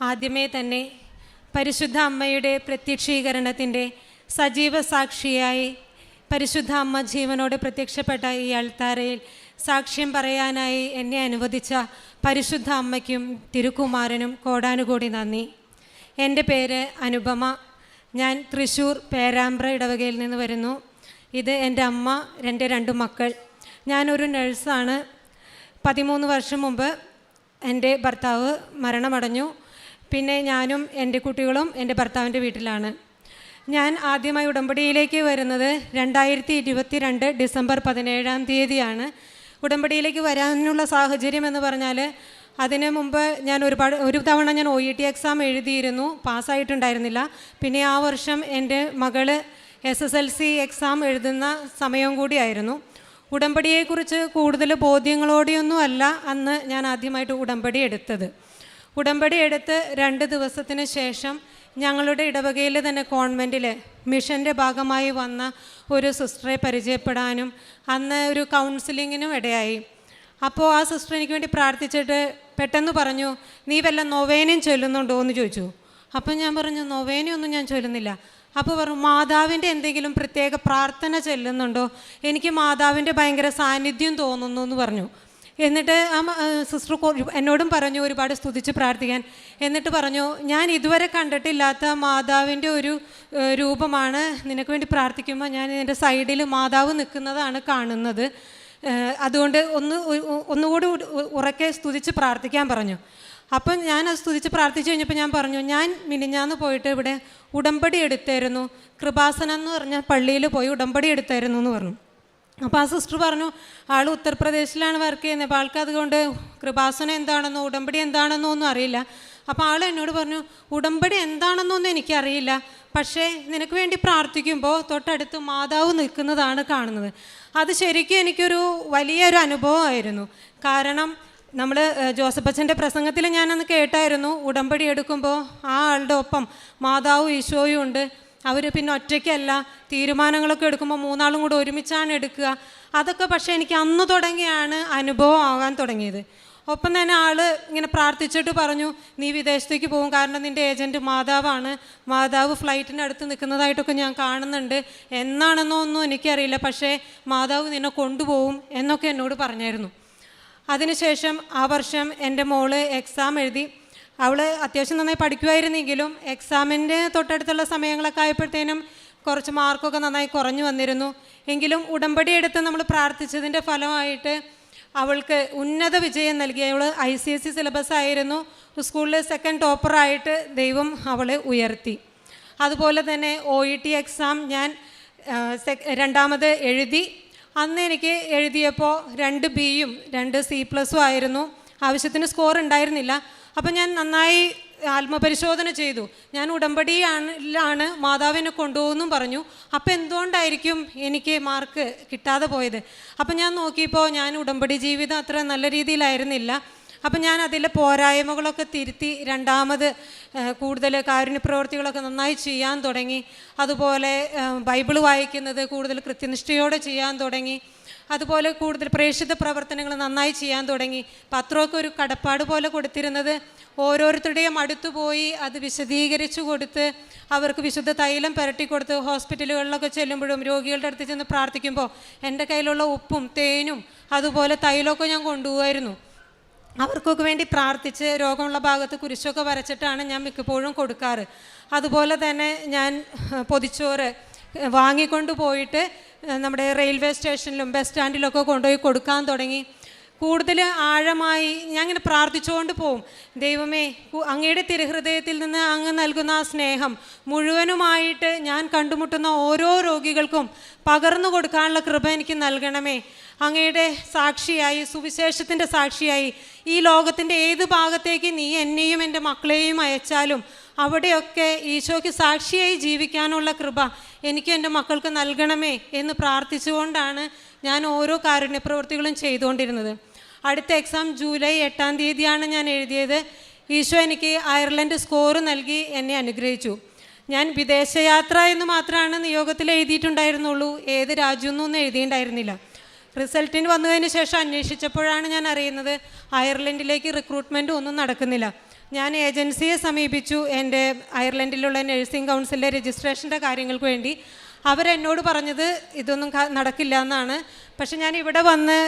ആദ്യമേ തന്നെ പരിശുദ്ധ അമ്മയുടെ പ്രത്യക്ഷീകരണത്തിന്റെ സജീവ സാക്ഷിയായി പരിശുദ്ധ അമ്മ ജീവനോട് പ്രത്യക്ഷപ്പെട്ട ഈ അൾത്താരയിൽ സാക്ഷ്യം പറയാനായി എന്നെ അനുവദിച്ച പരിശുദ്ധ അമ്മയ്ക്കും തിരുക്കുമാരനും കോടാനുകൂടി നന്ദി. എന്റെ പേര് അനുപമ. ഞാൻ തൃശ്ശൂർ പേരാമ്പ്ര ഇടവകയിൽ നിന്ന് വരുന്നു. ഇത് എന്റെ അമ്മ എന്റെ രണ്ട് മക്കൾ. ഞാനൊരു നഴ്സാണ് പതിമൂന്ന് വർഷം മുമ്പ് എന്റെ ഭർത്താവ് മരണമടഞ്ഞു. പിന്നെ ഞാനും എന്റെ കുട്ടികളും എന്റെ ഭർത്താവിന്റെ വീട്ടിലാണ്. ഞാൻ ആദ്യമായി ഉടമ്പടിയിലേക്ക് വരുന്നത് രണ്ടായിരത്തി ഇരുപത്തി രണ്ട് ഡിസംബർ പതിനേഴാം തീയതിയാണ്. ഉടമ്പടിയിലേക്ക് വരാനുള്ള സാഹചര്യം എന്ന് പറഞ്ഞാൽ അതിന് മുമ്പ് ഞാൻ ഒരുപാട് ഒരു തവണ ഞാൻ ഒ ഇ ടി എക്സാം എഴുതിയിരുന്നു പാസ്സായിട്ടുണ്ടായിരുന്നില്ല. പിന്നെ ആ വർഷം എന്റെ മകൾ S S L C exam എഴുതുന്ന സമയം കൂടിയായിരുന്നു. ഉടമ്പടിയെക്കുറിച്ച് കൂടുതൽ ബോധ്യങ്ങളോടെയൊന്നും അല്ല അന്ന് ഞാൻ ആദ്യമായിട്ട് ഉടമ്പടി എടുത്തത്. ഉടമ്പടി എടുത്ത് രണ്ട് ദിവസത്തിന് ശേഷം ഞങ്ങളുടെ ഇടവകയിൽ തന്നെ കോൺവെന്റിൽ മിഷന്റെ ഭാഗമായി വന്ന ഒരു സിസ്റ്ററെ പരിചയപ്പെടാനും അന്ന് ഒരു കൗൺസിലിങ്ങിനും ഇടയായി. അപ്പോൾ ആ സിസ്റ്റർ എനിക്ക് വേണ്ടി പ്രാർത്ഥിച്ചിട്ട് പെട്ടെന്ന് പറഞ്ഞു നീ വല്ല നൊവേനയും ചൊല്ലുന്നുണ്ടോ? എന്ന് ചോദിച്ചു. അപ്പം ഞാൻ പറഞ്ഞു നൊവേനയൊന്നും ഞാൻ ചൊല്ലുന്നില്ല. അപ്പോൾ പറഞ്ഞു മാതാവിന്റെ എന്തെങ്കിലും പ്രത്യേക പ്രാർത്ഥന ചെല്ലുന്നുണ്ടോ? എനിക്ക് മാതാവിന്റെ ഭയങ്കര സാന്നിധ്യം തോന്നുന്നു എന്ന് പറഞ്ഞു. എന്നിട്ട് ആ സിസ്റ്റർ എന്നോടും പറഞ്ഞു ഒരുപാട് സ്തുതിച്ച് പ്രാർത്ഥിക്കാൻ. എന്നിട്ട് പറഞ്ഞു ഞാൻ ഇതുവരെ കണ്ടിട്ടില്ലാത്ത മാതാവിന്റെ ഒരു രൂപമാണ് നിനക്ക് വേണ്ടി പ്രാർത്ഥിക്കുമ്പോൾ ഞാൻ എന്റെ സൈഡിൽ മാതാവ് നിൽക്കുന്നതാണ് കാണുന്നത്. അതുകൊണ്ട് ഒന്ന് ഒന്നുകൂടി ഉറക്കെ സ്തുതിച്ച് പ്രാർത്ഥിക്കാൻ പറഞ്ഞു. അപ്പം ഞാൻ അത് സ്തുതിച്ച് പ്രാർത്ഥിച്ചു കഴിഞ്ഞപ്പോൾ ഞാൻ പറഞ്ഞു ഞാൻ മിനിഞ്ഞാന്ന് പോയിട്ട് ഇവിടെ ഉടമ്പടി എടുത്തായിരുന്നു. കൃപാസനം എന്ന് പറഞ്ഞ പള്ളിയിൽ പോയി ഉടമ്പടി എടുത്തായിരുന്നു എന്ന് പറഞ്ഞു. അപ്പോൾ ആ സിസ്റ്റർ പറഞ്ഞു ആൾ ഉത്തർപ്രദേശിലാണ് വർക്ക് ചെയ്യുന്നത് അപ്പോൾ ആൾക്ക് അതുകൊണ്ട് കൃപാസനം എന്താണെന്നോ ഉടമ്പടി എന്താണെന്നോ ഒന്നും അറിയില്ല. അപ്പോൾ ആൾ എന്നോട് പറഞ്ഞു ഉടമ്പടി എന്താണെന്നൊന്നും എനിക്കറിയില്ല. പക്ഷേ നിനക്ക് വേണ്ടി പ്രാർത്ഥിക്കുമ്പോൾ തൊട്ടടുത്ത് മാതാവ് നിൽക്കുന്നതാണ് കാണുന്നത്. അത് ശരിക്കും എനിക്കൊരു വലിയൊരു അനുഭവമായിരുന്നു. കാരണം നമ്മൾ ജോസഫ് അച്ഛന്റെ പ്രസംഗത്തിൽ ഞാനന്ന് കേട്ടായിരുന്നു ഉടമ്പടി എടുക്കുമ്പോൾ ആ ആളുടെ ഒപ്പം മാതാവും ഈശോയും ഉണ്ട്. അവർ പിന്നെ ഒറ്റയ്ക്കല്ല തീരുമാനങ്ങളൊക്കെ എടുക്കുമ്പോൾ മൂന്നാളും കൂടെ ഒരുമിച്ചാണ് എടുക്കുക. അതൊക്കെ പക്ഷേ എനിക്ക് അന്ന് തുടങ്ങിയാണ് അനുഭവം ആകാൻ തുടങ്ങിയത്. ഒപ്പം തന്നെ ആൾ ഇങ്ങനെ പ്രാർത്ഥിച്ചിട്ട് പറഞ്ഞു നീ വിദേശത്തേക്ക് പോകും കാരണം നിന്റെ ഏജന്റ് മാതാവാണ്. മാതാവ് അടുത്ത് നിൽക്കുന്നതായിട്ടൊക്കെ ഞാൻ കാണുന്നുണ്ട്. എന്നാണെന്നോ ഒന്നും എനിക്കറിയില്ല. പക്ഷേ മാതാവ് നിന്നെ കൊണ്ടുപോകും എന്നൊക്കെ എന്നോട് പറഞ്ഞായിരുന്നു. അതിനുശേഷം ആ വർഷം എന്റെ മോൾ എക്സാം എഴുതി. അവൾ അത്യാവശ്യം നന്നായി പഠിക്കുമായിരുന്നെങ്കിലും എക്സാമിന്റെ തൊട്ടടുത്തുള്ള സമയങ്ങളൊക്കെ ആയപ്പോഴത്തേനും കുറച്ച് മാർക്കൊക്കെ നന്നായി കുറഞ്ഞു വന്നിരുന്നു. എങ്കിലും ഉടമ്പടി എടുത്ത് നമ്മൾ പ്രാർത്ഥിച്ചതിന്റെ ഫലമായിട്ട് അവൾക്ക് ഉന്നത വിജയം നൽകി. അവൾ I C S C syllabus ആയിരുന്നു. സ്കൂളിൽ സെക്കൻഡ് ടോപ്പറായിട്ട് ദൈവം അവളെ ഉയർത്തി. അതുപോലെ തന്നെ ഒ ഇ ടി എക്സാം ഞാൻ രണ്ടാമത് എഴുതി. അന്ന് എനിക്ക് എഴുതിയപ്പോൾ രണ്ട് ബിയും രണ്ട് സി പ്ലസും ആയിരുന്നു. ആവശ്യത്തിന് സ്കോർ ഉണ്ടായിരുന്നില്ല അപ്പം ഞാൻ നന്നായി ആത്മപരിശോധന ചെയ്തു. ഞാൻ ഉടമ്പടിയാണ് മാതാവിനെ കൊണ്ടുപോകുന്നു പറഞ്ഞു. അപ്പം എന്തുകൊണ്ടായിരിക്കും എനിക്ക് മാർക്ക് കിട്ടാതെ പോയത്? അപ്പം ഞാൻ നോക്കിയപ്പോൾ ഞാൻ ഉടമ്പടി ജീവിതം അത്ര നല്ല രീതിയിലായിരുന്നില്ല. അപ്പം ഞാൻ അതിലെ പോരായ്മകളൊക്കെ തിരുത്തി രണ്ടാമത് കൂടുതൽ കാരുണ്യ പ്രവൃത്തികളൊക്കെ നന്നായി ചെയ്യാൻ തുടങ്ങി. അതുപോലെ ബൈബിൾ വായിക്കുന്നത് കൂടുതൽ കൃത്യനിഷ്ഠയോടെ ചെയ്യാൻ തുടങ്ങി. അതുപോലെ കൂടുതൽ പ്രേക്ഷിത പ്രവർത്തനങ്ങൾ നന്നായി ചെയ്യാൻ തുടങ്ങി. പത്രമൊക്കെ ഒരു കടപ്പാട് പോലെ കൊടുത്തിരുന്നത് ഓരോരുത്തരുടെയും അടുത്തു പോയി അത് വിശദീകരിച്ചു കൊടുത്ത് അവർക്ക് വിശുദ്ധ തൈലം പുരട്ടി കൊടുത്ത് ഹോസ്പിറ്റലുകളിലൊക്കെ ചെല്ലുമ്പോഴും രോഗികളുടെ അടുത്ത് ചെന്ന് പ്രാർത്ഥിക്കുമ്പോൾ എന്റെ കയ്യിലുള്ള ഉപ്പും തേനും അതുപോലെ തൈലമൊക്കെ ഞാൻ കൊണ്ടുപോകായിരുന്നു അവർക്കൊക്കെ വേണ്ടി പ്രാർത്ഥിച്ച് രോഗമുള്ള ഭാഗത്ത് കുരിശൊക്കെ വരച്ചിട്ടാണ് ഞാൻ മിക്കപ്പോഴും കൊടുക്കാറ്. അതുപോലെ തന്നെ ഞാൻ പൊതിച്ചോറ് വാങ്ങിക്കൊണ്ട് പോയിട്ട് നമ്മുടെ റെയിൽവേ സ്റ്റേഷനിലും ബസ് സ്റ്റാൻഡിലൊക്കെ കൊണ്ടുപോയി കൊടുക്കാൻ തുടങ്ങി. കൂടുതൽ ആഴമായി ഞാൻ ഇങ്ങനെ പ്രാർത്ഥിച്ചുകൊണ്ട് പോവും. ദൈവമേ അങ്ങയുടെ തിരുഹൃദയത്തിൽ നിന്ന് അങ്ങ് നൽകുന്ന ആ സ്നേഹം മുഴുവനുമായിട്ട് ഞാൻ കണ്ടുമുട്ടുന്ന ഓരോ രോഗികൾക്കും പകർന്നു കൊടുക്കാനുള്ള കൃപ എനിക്ക് നൽകണമേ. അങ്ങയുടെ സാക്ഷിയായി സുവിശേഷത്തിന്റെ സാക്ഷിയായി ഈ ലോകത്തിന്റെ ഏത് ഭാഗത്തേക്ക് നീ എന്നെയും എന്റെ മക്കളെയും അയച്ചാലും അവിടെയൊക്കെ ഈശോയ്ക്ക് സാക്ഷിയായി ജീവിക്കാനുള്ള കൃപ എനിക്ക് എന്റെ മക്കൾക്ക് നൽകണമേ എന്ന് പ്രാർത്ഥിച്ചുകൊണ്ടാണ് ഞാൻ ഓരോ കാരുണ്യ പ്രവൃത്തികളും ചെയ്തുകൊണ്ടിരുന്നത്. അടുത്ത എക്സാം ജൂലൈ എട്ടാം തീയതിയാണ് ഞാൻ എഴുതിയത്. ഈശോ എനിക്ക് അയർലൻഡ് സ്കോർ നൽകി എന്നെ അനുഗ്രഹിച്ചു. ഞാൻ വിദേശയാത്ര എന്ന് മാത്രമാണ് നിയോഗത്തിൽ എഴുതിയിട്ടുണ്ടായിരുന്നുള്ളൂ. ഏത് രാജ്യമൊന്നും എഴുതിയിട്ടുണ്ടായിരുന്നില്ല. റിസൾട്ടിന് വന്നതിന് ശേഷം അന്വേഷിച്ചപ്പോഴാണ് ഞാൻ അറിയുന്നത് അയർലൻഡിലേക്ക് റിക്രൂട്ട്മെന്റ് ഒന്നും നടക്കുന്നില്ല. ഞാൻ ഏജൻസിയെ സമീപിച്ചു. എന്റെ അയർലൻഡിലുള്ള നഴ്സിംഗ് കൗൺസിലിലെ രജിസ്ട്രേഷന്റെ കാര്യങ്ങൾക്ക് വേണ്ടി. അവരെന്നോട് പറഞ്ഞത് ഇതൊന്നും നടക്കില്ല എന്നാണ്. പക്ഷെ ഞാൻ ഇവിടെ വന്ന്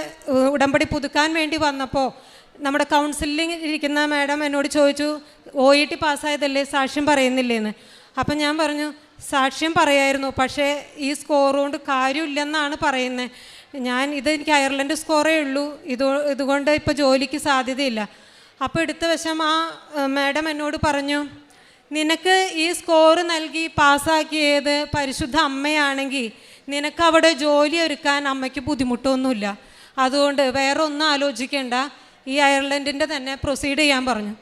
ഉടമ്പടി പുതുക്കാൻ വേണ്ടി വന്നപ്പോൾ നമ്മുടെ കൗൺസിലിംഗ് ഇരിക്കുന്ന മാഡം എന്നോട് ചോദിച്ചു ഒ ഇ ടി പാസ്സായതല്ലേ? സാക്ഷ്യം പറയുന്നില്ലേന്ന്. അപ്പം ഞാൻ പറഞ്ഞു സാക്ഷ്യം പറയായിരുന്നു. പക്ഷേ ഈ സ്കോർ കൊണ്ട് കാര്യമില്ലെന്നാണ് പറയുന്നത്. ഞാൻ ഇത് എനിക്ക് അയർലൻഡ് സ്കോറേ ഉള്ളൂ. ഇത് ഇതുകൊണ്ട് ഇപ്പോൾ ജോലിക്ക് സാധ്യതയില്ല. അപ്പോൾ എടുത്ത വശം ആ മാഡം എന്നോട് പറഞ്ഞു നിനക്ക് ഈ സ്കോർ നൽകി പാസ്സാക്കിയത് പരിശുദ്ധ അമ്മയാണെങ്കിൽ നിനക്ക് അവിടെ ജോലി ഒരുക്കാൻ അമ്മയ്ക്ക് ബുദ്ധിമുട്ടൊന്നുമില്ല. അതുകൊണ്ട് വേറെ ഒന്നും ആലോചിക്കേണ്ട. ഈ അയർലൻഡിന്റെ തന്നെ പ്രൊസീഡ് ചെയ്യാൻ പറഞ്ഞു.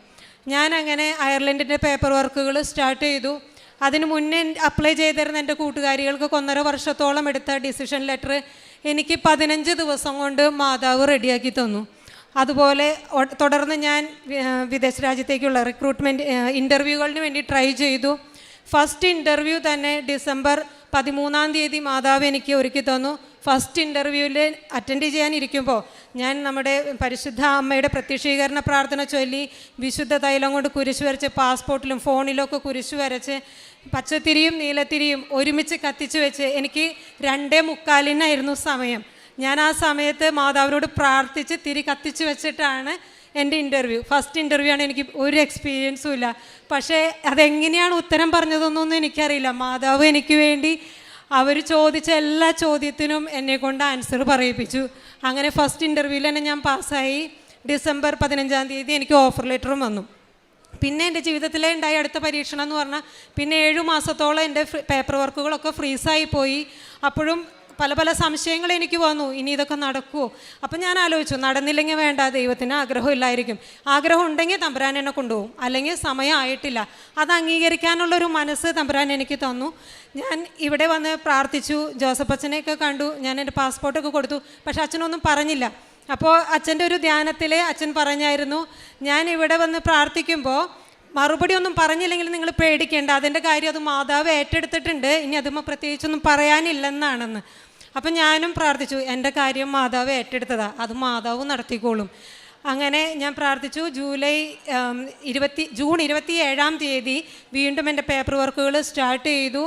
ഞാൻ അങ്ങനെ അയർലൻഡിന്റെ പേപ്പർ വർക്കുകൾ സ്റ്റാർട്ട് ചെയ്തു. അതിന് മുന്നേ അപ്ലൈ ചെയ്തിരുന്ന എന്റെ കൂട്ടുകാരികൾക്ക് ഒന്നര വർഷത്തോളം എടുത്ത ഡിസിഷൻ ലെറ്റർ എനിക്ക് പതിനഞ്ച് ദിവസം കൊണ്ട് മാതാവ് റെഡിയാക്കി തന്നു. അതുപോലെ തുടർന്ന് ഞാൻ വിദേശ രാജ്യത്തേക്കുള്ള റിക്രൂട്ട്മെന്റ് ഇന്റർവ്യൂകളിന് വേണ്ടി ട്രൈ ചെയ്തു. ഫസ്റ്റ് ഇന്റർവ്യൂ തന്നെ ഡിസംബർ പതിമൂന്നാം തീയതി മാതാവ് എനിക്ക് ഒരുക്കി തന്നു. ഫസ്റ്റ് ഇന്റർവ്യൂവിൽ അറ്റൻഡ് ചെയ്യാനിരിക്കുമ്പോൾ ഞാൻ നമ്മുടെ പരിശുദ്ധ അമ്മയുടെ പ്രത്യക്ഷീകരണ പ്രാർത്ഥന ചൊല്ലി വിശുദ്ധ തൈലം കൊണ്ട് കുരിശു വരച്ച് പാസ്പോർട്ടിലും ഫോണിലൊക്കെ കുരിശു വരച്ച് പച്ചത്തിരിയും നീലത്തിരിയും ഒരുമിച്ച് കത്തിച്ച് വെച്ച് എനിക്ക് രണ്ടേ മുക്കാലിനായിരുന്നു സമയം. ഞാൻ ആ സമയത്ത് മാതാവിനോട് പ്രാർത്ഥിച്ച് തിരി കത്തിച്ച് വെച്ചിട്ടാണ് എന്റെ ഇന്റർവ്യൂ ഫസ്റ്റ് ഇന്റർവ്യൂ ആണ് എനിക്ക് ഒരു എക്സ്പീരിയൻസും ഇല്ല. പക്ഷേ അതെങ്ങനെയാണ് ഉത്തരം പറഞ്ഞതെന്നൊന്നും എനിക്കറിയില്ല. മാതാവ് എനിക്ക് വേണ്ടി അവർ ചോദിച്ച എല്ലാ ചോദ്യത്തിനും എന്നെ കൊണ്ട് ആൻസർ പറയിപ്പിച്ചു. അങ്ങനെ ഫസ്റ്റ് ഇന്റർവ്യൂവിൽ തന്നെ ഞാൻ പാസ്സായി. ഡിസംബർ പതിനഞ്ചാം തീയതി എനിക്ക് ഓഫർ ലെറ്ററും വന്നു. പിന്നെ എന്റെ ജീവിതത്തിലെ ഉണ്ടായ അടുത്ത പരീക്ഷണം എന്ന് പറഞ്ഞാൽ പിന്നെ ഏഴു മാസത്തോളം എന്റെ പേപ്പർ വർക്കുകളൊക്കെ ഫ്രീസായി പോയി. അപ്പോഴും പല പല സംശയങ്ങൾ എനിക്ക് വന്നു. ഇനി ഇതൊക്കെ നടക്കുമോ അപ്പം ഞാൻ ആലോചിച്ചു നടന്നില്ലെങ്കിൽ വേണ്ട ദൈവത്തിന് ആഗ്രഹം ഇല്ലായിരിക്കും ആഗ്രഹം ഉണ്ടെങ്കിൽ തമ്പുരാൻ എന്നെ കൊണ്ടുപോകും. അല്ലെങ്കിൽ സമയമായിട്ടില്ല അത് അംഗീകരിക്കാനുള്ളൊരു മനസ്സ് തമ്പുരാൻ എനിക്ക് തന്നു. ഞാൻ ഇവിടെ വന്ന് പ്രാർത്ഥിച്ചു. ജോസഫ് അച്ഛനെയൊക്കെ കണ്ടു. ഞാൻ എന്റെ പാസ്പോർട്ടൊക്കെ കൊടുത്തു. പക്ഷെ അച്ഛനൊന്നും പറഞ്ഞില്ല. അപ്പോൾ അച്ഛന്റെ ഒരു ധ്യാനത്തിൽ അച്ഛൻ പറഞ്ഞായിരുന്നു ഞാൻ ഇവിടെ വന്ന് പ്രാർത്ഥിക്കുമ്പോൾ മറുപടി ഒന്നും പറഞ്ഞില്ലെങ്കിൽ നിങ്ങൾ പേടിക്കേണ്ട. അതിന്റെ കാര്യം അത് മാതാവ് ഏറ്റെടുത്തിട്ടുണ്ട്. ഇനി അതുമ്പോൾ പ്രത്യേകിച്ചൊന്നും പറയാനില്ലെന്നാണെന്ന്. അപ്പം ഞാനും പ്രാർത്ഥിച്ചു എന്റെ കാര്യം മാതാവ് ഏറ്റെടുത്തതാ അത് മാതാവ് നടത്തിക്കോളും. അങ്ങനെ ഞാൻ പ്രാർത്ഥിച്ചു. ജൂലൈ ഇരുപത്തി ജൂൺ ഇരുപത്തി ഏഴാം തീയതി വീണ്ടും എന്റെ പേപ്പർ വർക്കുകൾ സ്റ്റാർട്ട് ചെയ്തു.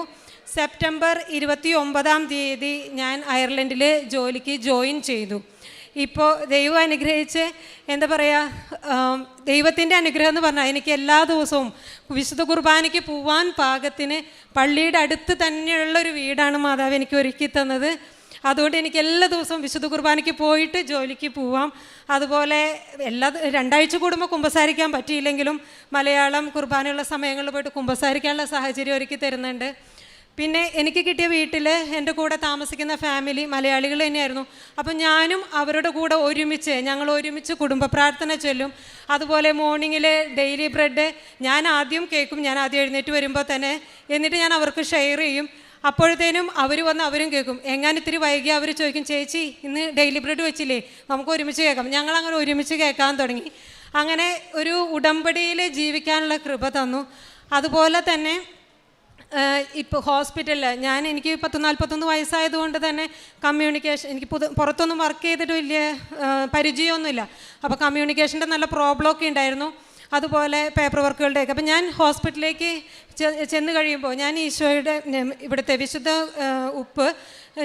സെപ്റ്റംബർ ഇരുപത്തി ഒമ്പതാം തീയതി ഞാൻ അയർലൻഡിൽ ജോലിക്ക് ജോയിൻ ചെയ്തു. ഇപ്പോൾ ദൈവം അനുഗ്രഹിച്ച് എന്താ പറയുക ദൈവത്തിന്റെ അനുഗ്രഹം എന്ന് പറഞ്ഞാൽ എനിക്ക് എല്ലാ ദിവസവും വിശുദ്ധ കുർബാനയ്ക്ക് പോവാൻ പാകത്തിന് പള്ളിയുടെ അടുത്ത് തന്നെയുള്ള ഒരു വീടാണ് മാതാവ് എനിക്ക് ഒരുക്കി തന്നത്. അതുകൊണ്ട് എനിക്ക് എല്ലാ ദിവസവും വിശുദ്ധ കുർബാനയ്ക്ക് പോയിട്ട് ജോലിക്ക് പോവാം. അതുപോലെ എല്ലാ രണ്ടാഴ്ച കൂടുമ്പോൾ കുമ്പസാരിക്കാൻ പറ്റിയില്ലെങ്കിലും മലയാളം കുർബാനയുള്ള സമയങ്ങളിൽ പോയിട്ട് കുമ്പസാരിക്കാനുള്ള സാഹചര്യം ഒരുക്കി തരുന്നുണ്ട്. പിന്നെ എനിക്ക് കിട്ടിയ വീട്ടിൽ എന്റെ കൂടെ താമസിക്കുന്ന ഫാമിലി മലയാളികൾ തന്നെയായിരുന്നു. അപ്പം ഞാനും അവരുടെ കൂടെ ഒരുമിച്ച് ഞങ്ങൾ ഒരുമിച്ച് കുടുംബ പ്രാർത്ഥന ചൊല്ലും. അതുപോലെ മോർണിംഗിൽ ഡെയിലി ബ്രെഡ് ഞാൻ ആദ്യം കേൾക്കും ഞാൻ ആദ്യം എഴുന്നേറ്റ് വരുമ്പോൾ തന്നെ എന്നിട്ട് ഞാൻ അവർക്ക് ഷെയർ ചെയ്യും. അപ്പോഴത്തേനും അവർ വന്ന് അവരും കേൾക്കും. എങ്ങാൻ ഇത്തിരി വൈകി അവർ ചോദിക്കും ചേച്ചി ഇന്ന് ഡെയിലി ബ്രെഡ് വെച്ചില്ലേ? നമുക്ക് ഒരുമിച്ച് കേൾക്കാം. ഞങ്ങൾ അങ്ങനെ ഒരുമിച്ച് കേൾക്കാൻ തുടങ്ങി. അങ്ങനെ ഒരു ഉടമ്പടിയിൽ ജീവിക്കാനുള്ള കൃപ തന്നു. അതുപോലെ തന്നെ ഇപ്പോൾ ഹോസ്പിറ്റലിൽ ഞാൻ എനിക്ക് പത്ത് നാൽപ്പത്തൊന്ന് വയസ്സായതുകൊണ്ട് തന്നെ കമ്മ്യൂണിക്കേഷൻ എനിക്ക് പുതു പുറത്തൊന്നും വർക്ക് ചെയ്തിട്ട് വലിയ പരിചയമൊന്നുമില്ല. അപ്പോൾ കമ്മ്യൂണിക്കേഷന്റെ നല്ല പ്രോബ്ലം ഒക്കെ ഉണ്ടായിരുന്നു. അതുപോലെ പേപ്പർ വർക്കുകളുടെയൊക്കെ അപ്പം ഞാൻ ഹോസ്പിറ്റലിലേക്ക് ചെന്ന് കഴിയുമ്പോൾ ഞാൻ ഈശോയുടെ ഇവിടുത്തെ വിശുദ്ധ ഉപ്പ്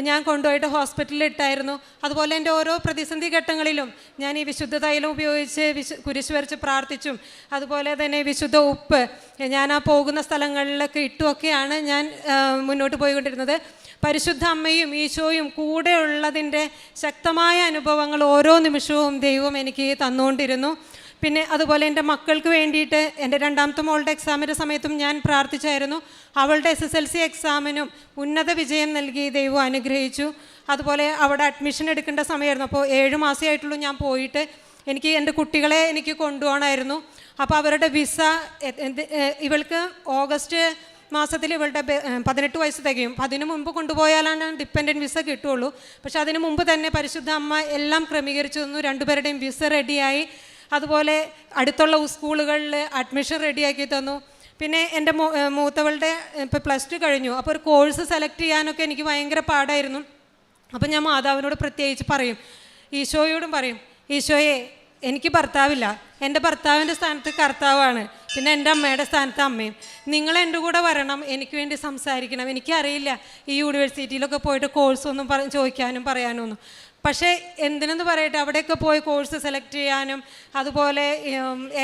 ഞാൻ കൊണ്ടുപോയിട്ട് ഹോസ്പിറ്റലിൽ ഇട്ടായിരുന്നു. അതുപോലെ എന്റെ ഓരോ പ്രതിസന്ധി ഘട്ടങ്ങളിലും ഞാൻ ഈ വിശുദ്ധ തൈലം ഉപയോഗിച്ച് വിശു കുരിശ് വരച്ച് പ്രാർത്ഥിച്ചും അതുപോലെ തന്നെ വിശുദ്ധ ഉപ്പ് ഞാൻ ആ പോകുന്ന സ്ഥലങ്ങളിലൊക്കെ ഇട്ടുമൊക്കെയാണ് ഞാൻ മുന്നോട്ട് പോയിക്കൊണ്ടിരുന്നത്. പരിശുദ്ധ അമ്മയും ഈശോയും കൂടെ ഉള്ളതിന്റെ ശക്തമായ അനുഭവങ്ങൾ ഓരോ നിമിഷവും ദൈവം എനിക്ക് തന്നുകൊണ്ടിരുന്നു. പിന്നെ അതുപോലെ എന്റെ മക്കൾക്ക് വേണ്ടിയിട്ട് എന്റെ രണ്ടാമത്തെ മോളുടെ എക്സാമിന്റെ സമയത്തും ഞാൻ പ്രാർത്ഥിച്ചായിരുന്നു. അവളുടെ എസ് എസ് എൽ സി എക്സാമിനും ഉന്നത വിജയം നൽകി ദൈവം അനുഗ്രഹിച്ചു. അതുപോലെ അവിടെ അഡ്മിഷൻ എടുക്കേണ്ട സമയമായിരുന്നു. അപ്പോൾ ഏഴ് മാസമായിട്ടുള്ളൂ ഞാൻ പോയിട്ട് എനിക്ക് എന്റെ കുട്ടികളെ എനിക്ക് കൊണ്ടുപോകണമായിരുന്നു. അപ്പോൾ അവരുടെ വിസ ഇവൾക്ക് ഓഗസ്റ്റ് മാസത്തിൽ ഇവളുടെ പതിനെട്ട് വയസ്സ് തികയും. അപ്പം അതിന് മുമ്പ് കൊണ്ടുപോയാലാണ് ഡിപ്പെൻഡന്റ് വിസ കിട്ടുള്ളൂ പക്ഷെ അതിനു മുമ്പ് തന്നെ പരിശുദ്ധ അമ്മ എല്ലാം ക്രമീകരിച്ചു തന്നു. രണ്ടുപേരുടെയും വിസ റെഡിയായി അതുപോലെ അടുത്തുള്ള സ്കൂളുകളിൽ അഡ്മിഷൻ റെഡിയാക്കി തന്നു. പിന്നെ എന്റെ മൂത്തവളുടെ ഇപ്പോൾ പ്ലസ് ടു കഴിഞ്ഞു. അപ്പോൾ ഒരു കോഴ്സ് സെലക്ട് ചെയ്യാനൊക്കെ എനിക്ക് ഭയങ്കര പാടായിരുന്നു. അപ്പം ഞാൻ മാതാവിനോട് പ്രത്യേകിച്ച് പറയും. ഈശോയോടും പറയും ഈശോയെ എനിക്ക് ഭർത്താവില്ല. എന്റെ ഭർത്താവിന്റെ സ്ഥാനത്ത് കർത്താവാണ്. പിന്നെ എന്റെ അമ്മയുടെ സ്ഥാനത്ത് അമ്മയും. നിങ്ങൾ എന്റെ കൂടെ വരണം. എനിക്ക് വേണ്ടി സംസാരിക്കണം. എനിക്കറിയില്ല ഈ യൂണിവേഴ്സിറ്റിയിലൊക്കെ പോയിട്ട് കോഴ്സ് ഒന്നും പറ ചോദിക്കാനും പറയാനൊന്നും പക്ഷേ എന്തിനെന്ന് പറയട്ടെ അവിടെയൊക്കെ പോയി കോഴ്സ് സെലക്ട് ചെയ്യാനും അതുപോലെ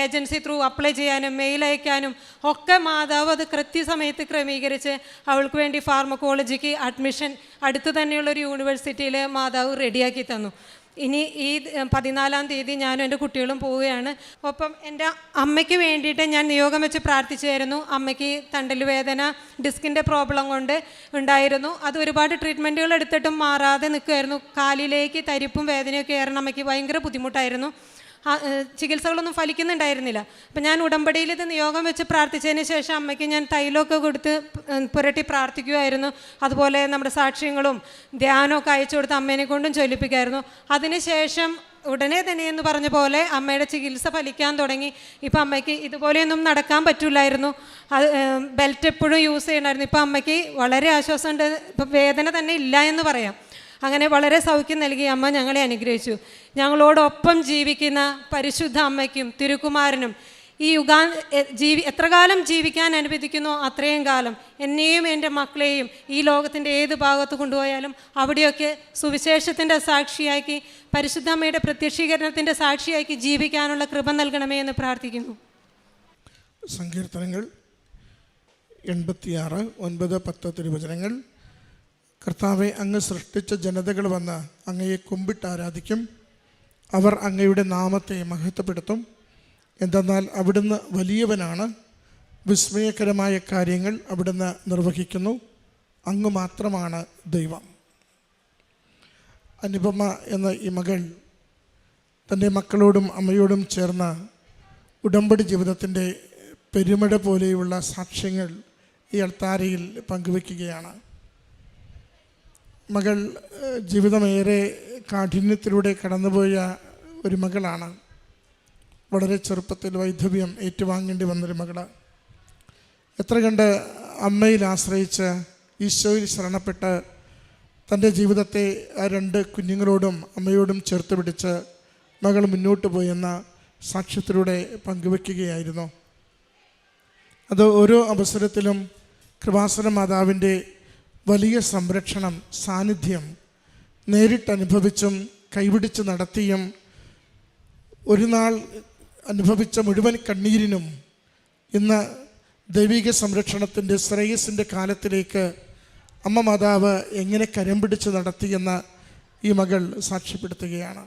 ഏജൻസി ത്രൂ അപ്ലൈ ചെയ്യാനും മെയിൽ അയക്കാനും ഒക്കെ മാതാവ് അത് കൃത്യസമയത്ത് ക്രമീകരിച്ച് അവൾക്ക് വേണ്ടി ഫാർമക്കോളജിക്ക് അഡ്മിഷൻ അടുത്ത് തന്നെയുള്ള ഒരു യൂണിവേഴ്സിറ്റിയിൽ മാതാവ് റെഡിയാക്കി തന്നു. ഇനി ഈ പതിനാലാം തീയതി ഞാനും എന്റെ കുട്ടികളും പോവുകയാണ്. ഒപ്പം എന്റെ അമ്മയ്ക്ക് വേണ്ടിയിട്ട് ഞാൻ നിയോഗം വെച്ച് പ്രാർത്ഥിച്ചായിരുന്നു അമ്മയ്ക്ക് തണ്ടൽ വേദന ഡിസ്കിന്റെ പ്രോബ്ലം കൊണ്ട് ഉണ്ടായിരുന്നു. അത് ഒരുപാട് ട്രീറ്റ്മെന്റുകൾ എടുത്തിട്ടും മാറാതെ നിൽക്കുമായിരുന്നു കാലിലേക്ക് തരിപ്പും വേദനയൊക്കെ ആയിരുന്നു അമ്മയ്ക്ക് ഭയങ്കര ബുദ്ധിമുട്ടായിരുന്നു. ചികിത്സകളൊന്നും ഫലിക്കുന്നുണ്ടായിരുന്നില്ല. അപ്പം ഞാൻ ഉടമ്പടിയിൽ ഇത് നിയോഗം വെച്ച് പ്രാർത്ഥിച്ചതിന് ശേഷം അമ്മയ്ക്ക് ഞാൻ തൈലമൊക്കെ കൊടുത്ത് പുരട്ടി പ്രാർത്ഥിക്കുമായിരുന്നു അതുപോലെ നമ്മുടെ സാക്ഷ്യങ്ങളും ധ്യാനമൊക്കെ അയച്ചു കൊടുത്ത് അമ്മേനെ കൊണ്ടും ചൊല്ലിപ്പിക്കായിരുന്നു. അതിനുശേഷം ഉടനെ തന്നെ എന്ന് പറഞ്ഞ പോലെ അമ്മയുടെ ചികിത്സ ഫലിക്കാൻ തുടങ്ങി. ഇപ്പം അമ്മയ്ക്ക് ഇതുപോലെയൊന്നും നടക്കാൻ പറ്റില്ലായിരുന്നു. അത് ബെൽറ്റ് എപ്പോഴും യൂസ് ചെയ്യണമായിരുന്നു. ഇപ്പം അമ്മയ്ക്ക് വളരെ ആശ്വാസമുണ്ട്. ഇപ്പം വേദന തന്നെ ഇല്ല എന്ന് പറയാം. അങ്ങനെ വളരെ സൗഖ്യം നൽകി അമ്മ ഞങ്ങളെ അനുഗ്രഹിച്ചു. ഞങ്ങളോടൊപ്പം ജീവിക്കുന്ന പരിശുദ്ധ അമ്മയ്ക്കും തിരുക്കുമാരനും ഈ യുഗാ ജീവി എത്ര കാലം ജീവിക്കാൻ അനുവദിക്കുന്നോ അത്രയും കാലം. എന്നെയും എന്റെ മക്കളെയും ഈ ലോകത്തിന്റെ ഏത് ഭാഗത്ത് കൊണ്ടുപോയാലും അവിടെയൊക്കെ സുവിശേഷത്തിന്റെ സാക്ഷിയാക്കി പരിശുദ്ധ അമ്മയുടെ പ്രത്യക്ഷീകരണത്തിന്റെ സാക്ഷിയാക്കി ജീവിക്കാനുള്ള കൃപ നൽകണമേ എന്ന് പ്രാർത്ഥിക്കുന്നു. സങ്കീർത്തനങ്ങൾ എൺപത്തിയാറ് ഒൻപത് പത്ത് തിരുവചനങ്ങൾ. കർത്താവെ അങ്ങ് സൃഷ്ടിച്ച ജനതകൾ വന്ന് അങ്ങയെ കുമ്പിട്ട് ആരാധിക്കും. അവർ അങ്ങയുടെ നാമത്തെ മഹത്വപ്പെടുത്തും. എന്തെന്നാൽ അവിടുന്ന് വലിയവനാണ്. വിസ്മയകരമായ കാര്യങ്ങൾ അവിടുന്ന് നിർവഹിക്കുന്നു. അങ്ങ് മാത്രമാണ് ദൈവം. അനുപമ എന്ന ഈ മകൾ തന്റെ മക്കളോടും അമ്മയോടും ചേർന്ന ഉടമ്പടി ജീവിതത്തിന്റെ പെരുമഴ പോലെയുള്ള സാക്ഷ്യങ്ങൾ ഈ അൾത്താരയിൽ പങ്കുവെക്കുകയാണ് മകൾ ജീവിതമേറെ കാഠിന്യത്തിലൂടെ കടന്നുപോയ ഒരു മകളാണ്. വളരെ ചെറുപ്പത്തിൽ വൈധവ്യം ഏറ്റുവാങ്ങേണ്ടി വന്നൊരു മകൾ. എത്ര കണ്ട് അമ്മയിൽ ആശ്രയിച്ച് ഈശോയിൽ ശരണപ്പെട്ട് തന്റെ ജീവിതത്തെ ആ രണ്ട് കുഞ്ഞുങ്ങളോടും അമ്മയോടും ചേർത്ത് പിടിച്ച് മകൾ മുന്നോട്ട് പോയെന്ന സാക്ഷ്യത്തിലൂടെ പങ്കുവെക്കുകയായിരുന്നു. അത് ഓരോ അവസരത്തിലും കൃപാസന മാതാവിന്റെ വലിയ സംരക്ഷണം സാന്നിധ്യം നേരിട്ടനുഭവിച്ചും കൈപിടിച്ച് നടത്തിയും ഒരു നാൾ അനുഭവിച്ച മുഴുവൻ കണ്ണീരിനും ഇന്ന് ദൈവിക സംരക്ഷണത്തിന്റെ ശ്രേയസിന്റെ കാലത്തിലേക്ക് അമ്മ മാതാവ് എങ്ങനെ കരം പിടിച്ച് നടത്തിയെന്ന് ഈ മകൾ സാക്ഷ്യപ്പെടുത്തുകയാണ്.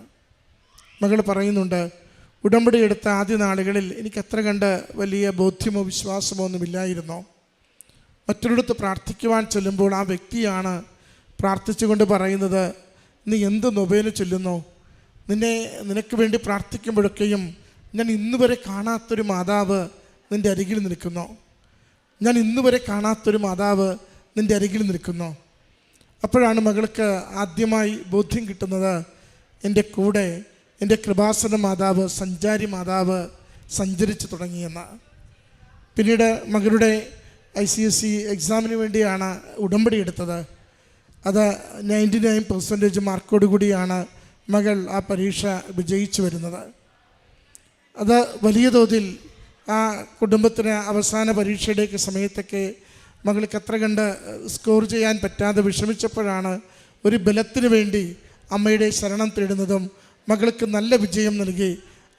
മകൾ പറയുന്നുണ്ട് ഉടമ്പടി എടുത്ത ആദ്യ നാളുകളിൽ എനിക്ക് അത്ര കണ്ട് വലിയ ബോധ്യമോ വിശ്വാസമോ ഒന്നുമില്ലായിരുന്നോ. മറ്റൊരിടത്ത് പ്രാർത്ഥിക്കുവാൻ ചെല്ലുമ്പോൾ ആ വ്യക്തിയാണ് പ്രാർത്ഥിച്ചുകൊണ്ട് പറയുന്നത് നീ എന്ത് നൊബേന് ചൊല്ലുന്നോ? നിന്നെ നിനക്ക് വേണ്ടി പ്രാർത്ഥിക്കുമ്പോഴൊക്കെയും ഞാൻ ഇന്നുവരെ കാണാത്തൊരു മാതാവ് നിന്റെ അരികിൽ നിൽക്കുന്നു. ഞാൻ ഇന്നുവരെ കാണാത്തൊരു മാതാവ് നിന്റെ അരികിൽ നിൽക്കുന്നു. അപ്പോഴാണ് മകൾക്ക് ആദ്യമായി ബോധ്യം കിട്ടുന്നത് എന്റെ കൂടെ എന്റെ കൃപാസന മാതാവ് സഞ്ചാരി മാതാവ് സഞ്ചരിച്ചു തുടങ്ങിയെന്ന്. പിന്നീട് മകളുടെ ഐ സി എസ് സി എക്സാമിന് വേണ്ടിയാണ് ഉടമ്പടി എടുത്തത്. അത് നയന്റി നയൻ പെർസെന്റേജ് മാർക്കോട് കൂടിയാണ് മകൾ ആ പരീക്ഷ വിജയിച്ചു വരുന്നത്. അത് വലിയ തോതിൽ ആ കുടുംബത്തിന് അവസാന പരീക്ഷയുടെയൊക്കെ സമയത്തൊക്കെ മകൾക്ക് എത്ര കണ്ട് സ്കോർ ചെയ്യാൻ പറ്റാതെ വിഷമിച്ചപ്പോഴാണ് ഒരു ബലത്തിന് വേണ്ടി അമ്മയുടെ ശരണം തേടുന്നതും മകൾക്ക് നല്ല വിജയം നൽകി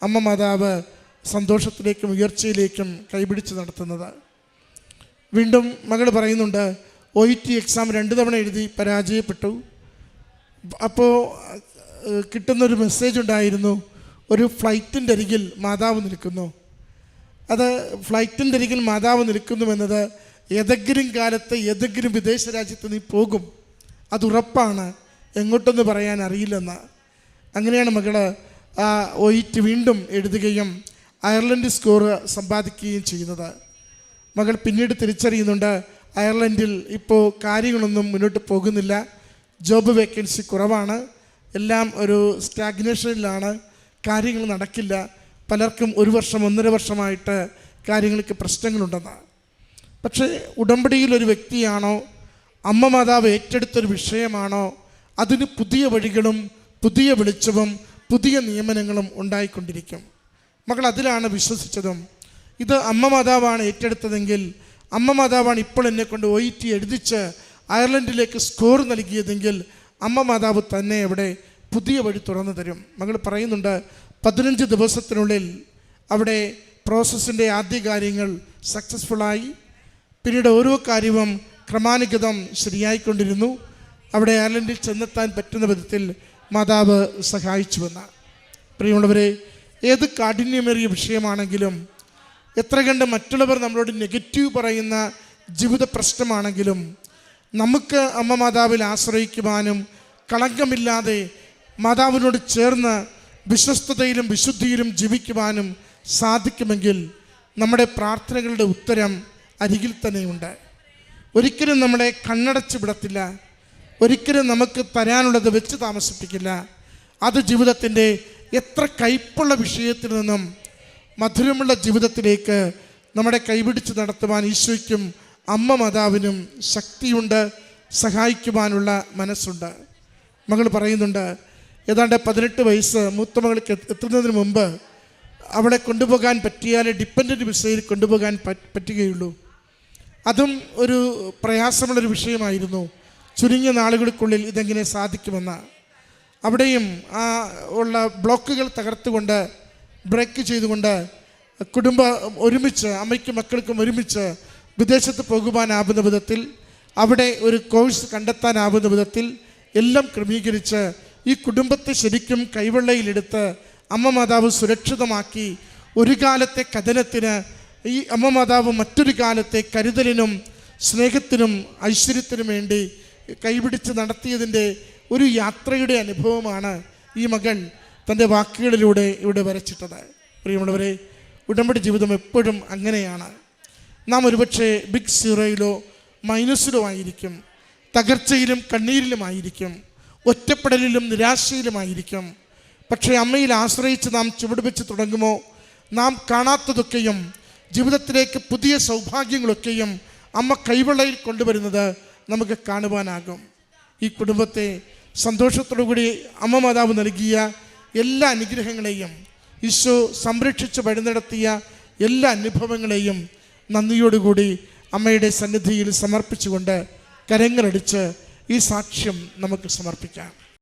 അമ്മ മാതാവ് സന്തോഷത്തിലേക്കും ഉയർച്ചയിലേക്കും കൈപിടിച്ച് നടത്തുന്നത്. വീണ്ടും മകൾ പറയുന്നുണ്ട് ഒ ഇ ടി എക്സാം രണ്ട് തവണ എഴുതി പരാജയപ്പെട്ടു. അപ്പോൾ കിട്ടുന്നൊരു മെസ്സേജ് ഉണ്ടായിരുന്നു ഒരു ഫ്ലൈറ്റിന്റെ അരികിൽ മാതാവ് നിൽക്കുന്നു. അത് ഫ്ലൈറ്റിന്റെ അരികിൽ മാതാവ് നിൽക്കുന്നു നിൽക്കുന്നുവെന്നത് ഏതെങ്കിലും കാലത്ത് ഏതെങ്കിലും വിദേശ രാജ്യത്ത് നീ പോകും. അത് ഉറപ്പാണ്. എങ്ങോട്ടെന്ന് പറയാൻ അറിയില്ലെന്ന്. അങ്ങനെയാണ് മകൾ ആ ഒയിറ്റ് വീണ്ടും എഴുതുകയും അയർലൻഡ് സ്കോർ സമ്പാദിക്കുകയും ചെയ്യുന്നത്. മകൾ പിന്നീട് തിരിച്ചറിയുന്നുണ്ട് അയർലൻഡിൽ ഇപ്പോൾ കാര്യങ്ങളൊന്നും മുന്നോട്ട് പോകുന്നില്ല ജോബ് വേക്കൻസി കുറവാണ് എല്ലാം ഒരു സ്റ്റാഗ്നേഷനിലാണ് കാര്യങ്ങൾ നടക്കില്ല പലർക്കും ഒരു വർഷം ഒന്നര വർഷമായിട്ട് കാര്യങ്ങൾക്ക് പ്രശ്നങ്ങളുണ്ടെന്ന് പക്ഷേ ഉടമ്പടിയിൽ ഒരു വ്യക്തിയാണോ അമ്മ മാതാവ് ഏറ്റെടുത്തൊരു വിഷയമാണോ അതിന് പുതിയ വഴികളും പുതിയ വെളിച്ചവും പുതിയ നിയമനങ്ങളും ഉണ്ടായിക്കൊണ്ടിരിക്കും. മകൾ അതിലാണ് വിശ്വസിച്ചതും ഇത് അമ്മ മാതാവാണ് ഏറ്റെടുത്തതെങ്കിൽ അമ്മ മാതാവാണ് ഇപ്പോൾ എന്നെ കൊണ്ട് ഒ ഇ ടി എഴുതിച്ച് അയർലൻഡിലേക്ക് സ്കോർ നൽകിയതെങ്കിൽ അമ്മ മാതാവ് തന്നെ അവിടെ പുതിയ വഴി തുറന്നു തരും. മകൾ പറയുന്നുണ്ട് പതിനഞ്ച് ദിവസത്തിനുള്ളിൽ അവിടെ പ്രോസസ്സിന്റെ ആദ്യ കാര്യങ്ങൾ സക്സസ്ഫുള്ളായി പിന്നീട് ഓരോ കാര്യവും ക്രമാനുഗതം ശരിയായിക്കൊണ്ടിരുന്നു. അവിടെ അയർലൻഡിൽ ചെന്നെത്താൻ പറ്റുന്ന വിധത്തിൽ മാതാവ് സഹായിച്ചുവെന്ന് പ്രിയമുള്ളവരെ ഏത് കാഠിന്യമേറിയ വിഷയമാണെങ്കിലും എത്ര കണ്ട് മറ്റുള്ളവർ നമ്മളോട് നെഗറ്റീവ് പറയുന്ന ജീവിത പ്രശ്നമാണെങ്കിലും നമുക്ക് അമ്മ മാതാവിൽ ആശ്രയിക്കുവാനും കളങ്കമില്ലാതെ മാതാവിനോട് ചേർന്ന് വിശ്വസ്തതയിലും വിശുദ്ധിയിലും ജീവിക്കുവാനും സാധിക്കുമെങ്കിൽ നമ്മുടെ പ്രാർത്ഥനകളുടെ ഉത്തരം അരികിൽ തന്നെയുണ്ട്. ഒരിക്കലും നമ്മളെ കണ്ണടച്ച് വിടത്തില്ല. ഒരിക്കലും നമുക്ക് തരാനുള്ളത് വെച്ച് താമസിപ്പിക്കില്ല. അത് ജീവിതത്തിന്റെ എത്ര കയ്പുള്ള വിഷയത്തിൽ നിന്നും മധുരമുള്ള ജീവിതത്തിലേക്ക് നമ്മുടെ കൈപിടിച്ച് നടത്തുവാൻ ഈശോയ്ക്കും അമ്മ മാതാവിനും ശക്തിയുണ്ട് സഹായിക്കുവാനുള്ള മനസ്സുണ്ട്. മകൾ പറയുന്നുണ്ട് ഏതാണ്ട് പതിനെട്ട് വയസ്സ് മൂത്ത മകൾക്ക് എത്ത് എത്തുന്നതിന് മുമ്പ് അവളെ കൊണ്ടുപോകാൻ പറ്റിയാൽ ഡിപ്പെൻഡന്റ് വിസയിൽ കൊണ്ടുപോകാൻ പറ്റ് പറ്റുകയുള്ളൂ. അതും ഒരു പ്രയാസമുള്ളൊരു വിഷയമായിരുന്നു. ചുരുങ്ങിയ നാളുകൾക്കുള്ളിൽ ഇതെങ്ങനെ സാധിക്കുമെന്ന്. അവിടെയും ആ ഉള്ള ബ്ലോക്കുകൾ തകർത്തുകൊണ്ട് ബ്രേക്ക് ചെയ്തുകൊണ്ട് കുടുംബ ഒരുമിച്ച് അമ്മയ്ക്കും മക്കൾക്കും ഒരുമിച്ച് വിദേശത്ത് പോകുവാനാവുന്ന വിധത്തിൽ അവിടെ ഒരു കോഴ്സ് കണ്ടെത്താനാവുന്ന വിധത്തിൽ എല്ലാം ക്രമീകരിച്ച് ഈ കുടുംബത്തെ ശരിക്കും കൈവെള്ളയിലെടുത്ത് അമ്മ മാതാവ് സുരക്ഷിതമാക്കി ഒരു കാലത്തെ കഥനത്തിന് ഈ അമ്മ മാതാവ് മറ്റൊരു കാലത്തെ കരുതലിനും സ്നേഹത്തിനും ഐശ്വര്യത്തിനും വേണ്ടി കൈപിടിച്ച് നടത്തിയതിന്റെ ഒരു യാത്രയുടെ അനുഭവമാണ് ഈ മകൾ തന്റെ വാക്കുകളിലൂടെ ഇവിടെ വരച്ചിട്ടത്. പ്രിയമുള്ളവരെ ഉടമ്പടി ജീവിതം എപ്പോഴും അങ്ങനെയാണ്. നാം ഒരുപക്ഷെ ബിഗ് സീറോയിലോ മൈനസിലോ ആയിരിക്കും. തകർച്ചയിലും കണ്ണീരിലുമായിരിക്കും ഒറ്റപ്പെടലിലും നിരാശയിലുമായിരിക്കും പക്ഷേ അമ്മയിൽ ആശ്രയിച്ച് നാം ചുവടുവെച്ച് തുടങ്ങുമോ? നാം കാണാത്തതൊക്കെയും ജീവിതത്തിലേക്ക് പുതിയ സൗഭാഗ്യങ്ങളൊക്കെയും അമ്മ കൈവെള്ളയിൽ കൊണ്ടുവരുന്നത് നമുക്ക് കാണുവാനാകും. ഈ കുടുംബത്തെ സന്തോഷത്തോടു കൂടി അമ്മ മാതാവ് നൽകിയ എല്ലാ അനുഗ്രഹങ്ങളെയും ഈശോ സംരക്ഷിച്ച് വഴി നടത്തിയ എല്ലാ അനുഭവങ്ങളെയും നന്ദിയോടുകൂടി അമ്മയുടെ സന്നിധിയിൽ സമർപ്പിച്ചുകൊണ്ട് കരങ്ങളടിച്ച് ഈ സാക്ഷ്യം നമുക്ക് സമർപ്പിക്കാം.